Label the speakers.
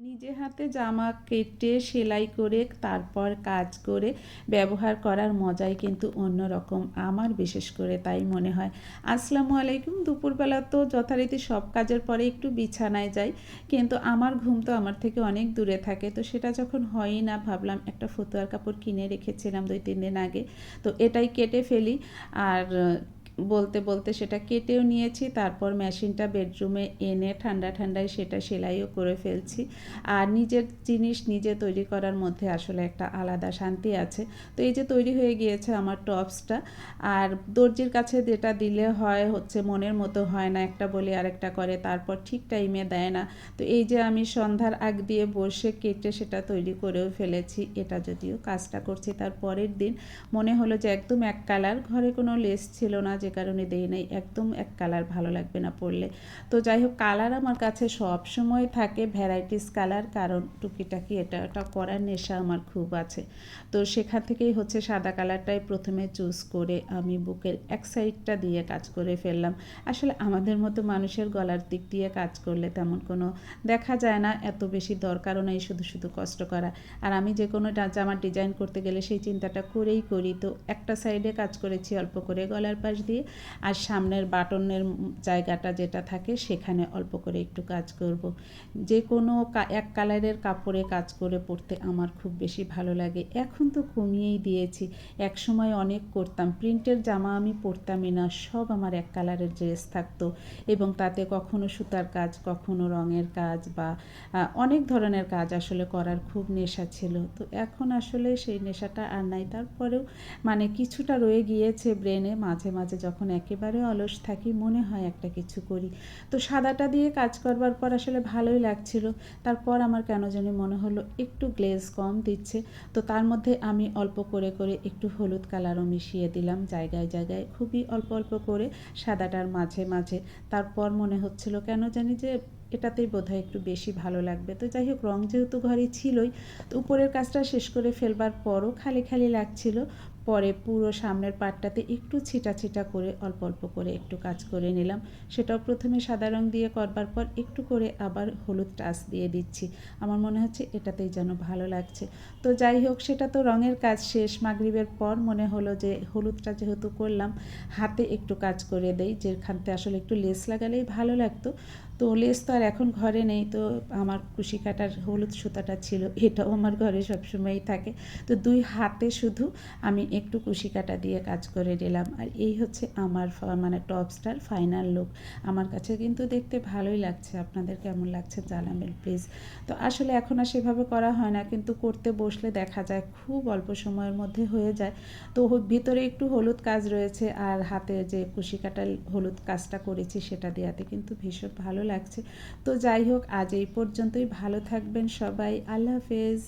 Speaker 1: নিজে হাতে জামা কেটে, সেলাই করে, তারপর কাজ করে ব্যবহার করার মজাই কিন্তু অন্যরকম, আমার বিশেষ করে তাই মনে হয়। আসসালামু আলাইকুম। দুপুরবেলা তো যথারীতি সব কাজের পরে একটু বিছানায় যাই, কিন্তু আমার ঘুম তো আমার থেকে অনেক দূরে থাকে, তো সেটা যখন হয়ই না ভাবলাম, একটা ফতুয়ার কাপড় কিনে রেখেছিলাম দুই, তিন দিন আগে, তো এটাই কেটে ফেলি। আর বলতে বলতে সেটা কেটেও নিয়েছি, তারপর মেশিনটা বেডরুমে এনে ঠান্ডা ঠান্ডায় সেটা সেলাইও করে ফেলছি। আর নিজের জিনিস নিজে তৈরি করার মধ্যে আসলে একটা আলাদা শান্তি আছে। তো এই যে তৈরি হয়ে গিয়েছে আমার টপসটা, আর দর্জির কাছে যেটা দিলে হয় হচ্ছে মনের মতো হয় না, একটা বলে আরেকটা করে, তারপর ঠিক টাইমে দেয় না। তো এই যে আমি সন্ধ্যার আগ দিয়ে বসে কেটে সেটা তৈরি করেও ফেলেছি, এটা যদিও কাজটা করছি। তার পরের দিন মনে হলো যে একদম এক কালার, ঘরে কোনো লেস ছিল না যে কারণে দেই নাই, একদম এক কালার ভালো লাগবে না পরলে। তো যাই হোক কালার আমার কাছে সব সময় থাকে, ভ্যারাইটিস কালার, কারণ টুকিটাকি এটা ওটা করার নেশা আমার খুব আছে। তো সেখান থেকেই হচ্ছে সাদা কালারটাই প্রথমে চুজ করে আমি বুকের এক সাইডটা দিয়ে কাজ করে ফেললাম। আসলে আমাদের মতো মানুষের গলার দিক দিয়ে কাজ করলে তেমন কোনো দেখা যায় না, এত বেশি দরকারও নেই শুধু শুধু কষ্ট করা। আর আমি যে কোনো জামার ডিজাইন করতে গেলে সেই চিন্তাটা করেই করি। তো একটা সাইডে কাজ করেছি, অল্প করে গলার পাশ দিয়ে আর সামনের বাটনের জায়গাটা যেটা থাকে সেখানে অল্প করে একটু কাজ করব। যে কোনো এক কালারের কাপড়ে কাজ করে পড়তে আমার খুব বেশি ভালো লাগে। এখন তো কমিয়েই দিয়েছি। এক সময় অনেক করতাম। প্রিন্টের জামা আমি পরতামই না। সব আমার এক কালারের ড্রেস থাকতো। এবং তাতে কখনো সুতার কাজ, কখনো রঙের কাজ বা অনেক ধরনের কাজ আসলে করার খুব নেশা ছিল। তো এখন আসলে সেই নেশাটা আর নাই। তারপরেও মানে কিছুটা রয়ে গিয়েছে ব্রেনে। মাঝে মাঝে যখন একেবারে অলস থাকি, মনে হয় একটা কিছু করি। তো সাদাটা দিয়ে কাজ করবার পর আসলে ভালোই লাগছিল। তারপর আমার কেন জানি মনে হলো একটু গ্লেজ কম দিচ্ছে। তো তার মধ্যে আমি অল্প করে করে একটু হলুদ কালারও মিশিয়ে দিলাম জায়গায় জায়গায়। খুবই অল্প অল্প করে সাদাটার মাঝে মাঝে। তারপর মনে হচ্ছিল কেন জানি যে এটাতেই বোধহয় একটু বেশি ভালো লাগবে। তো যাই হোক, রং যেহেতু ঘরে ছিলই, তো উপরের কাজটা শেষ করে ফেলবার পরও খালি খালি লাগছিল। পরে পুরো সামনের পাটটাতে একটু ছিটা ছিটা করে অল্প অল্প করে একটু কাজ করে নিলাম। সেটাও প্রথমে সাদা রং দিয়ে করবার পর একটু করে আবার হলুদ টাচ দিয়ে দিচ্ছি। আমার মনে হচ্ছে এটাতেই যেন ভালো লাগছে। তো যাই হোক, সেটা তো রঙের কাজ শেষ। মাগরিবের পর মনে হলো যে হলুদটা যেহেতু করলাম, হাতে একটু কাজ করে দেই। যেখানতে আসলে একটু লেস লাগালেই ভালো লাগতো। তো লেস তো আর এখন ঘরে নেই, তো আমার কুশি কাটার হলুদ সুতাটা ছিল, এটাও আমার ঘরে সবসময়ই থাকে। তো দুই হাতে শুধু আমি একটু কুশি কাটা দিয়ে কাজ করে নিলাম। আর এই হচ্ছে আমার মানে টপ স্টার ফাইনাল লুক। আমার কাছে কিন্তু দেখতে ভালোই লাগছে, আপনাদের কেমন লাগছে জানাবেন, প্লিজ। তো আসলে এখন আর সেভাবে করা হয় না, কিন্তু করতে বসলে দেখা যায় খুব অল্প সময়ের মধ্যে হয়ে যায়। তো ভিতরে একটু হলুদ কাজ রয়েছে, আর হাতে যে কুশি কাটা হলুদ কাজটা করেছি সেটা দেওয়াতে কিন্তু ভীষণ ভালো লাগছে। তো যাই হোক আজ এই পর্যন্তই। ভালো থাকবেন সবাই। আল্লাহ হাফেজ।